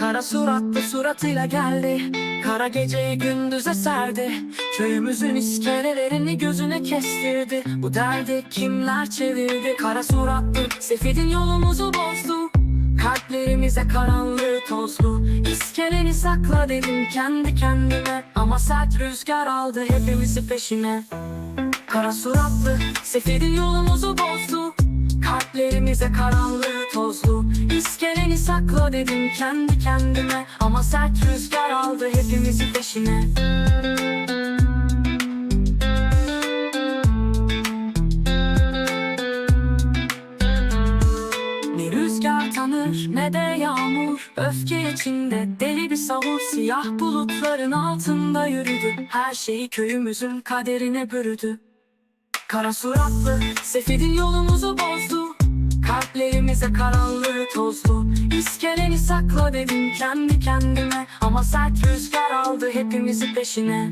Kara suratlı suratıyla geldi. Kara geceyi gündüze serdi. Köyümüzün iskelelerini gözüne kestirdi. Bu derdi kimler çevirdi? Kara suratlı sefidin yolumuzu bozdu. Kalplerimize karanlığı tozlu İskeleni sakla dedim kendi kendime. Ama sert rüzgar aldı hepimizi peşine. Kara suratlı sefidin yolumuzu bozdu. Kalplerimize karanlığı tozlu İskeleni sakla dedim kendi kendime. Ama sert rüzgar aldı hepimizi peşine. Ne rüzgar tanır ne de yağmur. Öfke içinde deli bir savur Siyah bulutların altında yürüdü. Her şeyi köyümüzün kaderine bürüdü. Kara suratlı sefidin yolumuzu bozdu Kalplerimize karanlığı tozlu. İskeleni sakla dedim kendi kendime. Ama sert rüzgar aldı hepimizi peşine.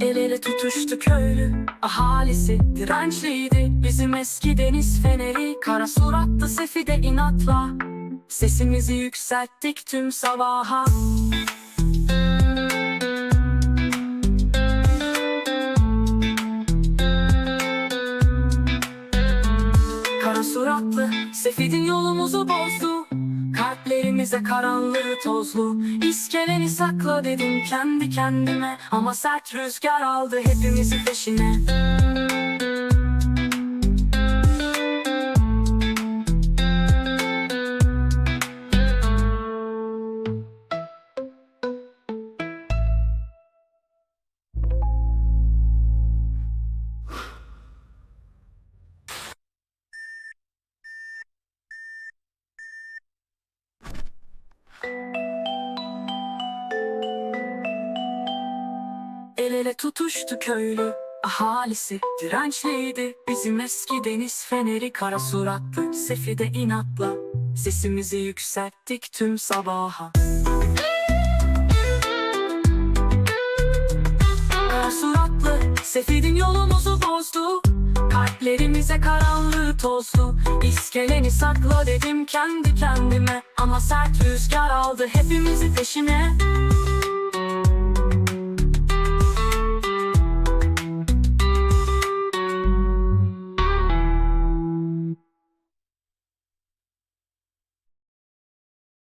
El ele tutuştu köylü ahalisi. Dirençliydi bizim eski deniz feneri. Kara suratlı sefide inatla. Sesimizi yükselttik tüm sabaha suratlı sefidin yolumuzu bozdu. Kalplerimize karanlığı tozlu İskeleni sakla dedim kendi kendime. Ama sert rüzgar aldı hepimizi peşine Ele tutuştu köylü. Ahalisi Dirençliydi bizim eski deniz feneri Kara suratlı sefide inatla. Sesimizi yükselttik tüm sabaha. Kara suratlı sefidin yolumuzu bozdu. Kalplerimize karanlığı tozlu İskeleni sakla dedim kendi kendime. Ama sert rüzgar aldı hepimizi peşine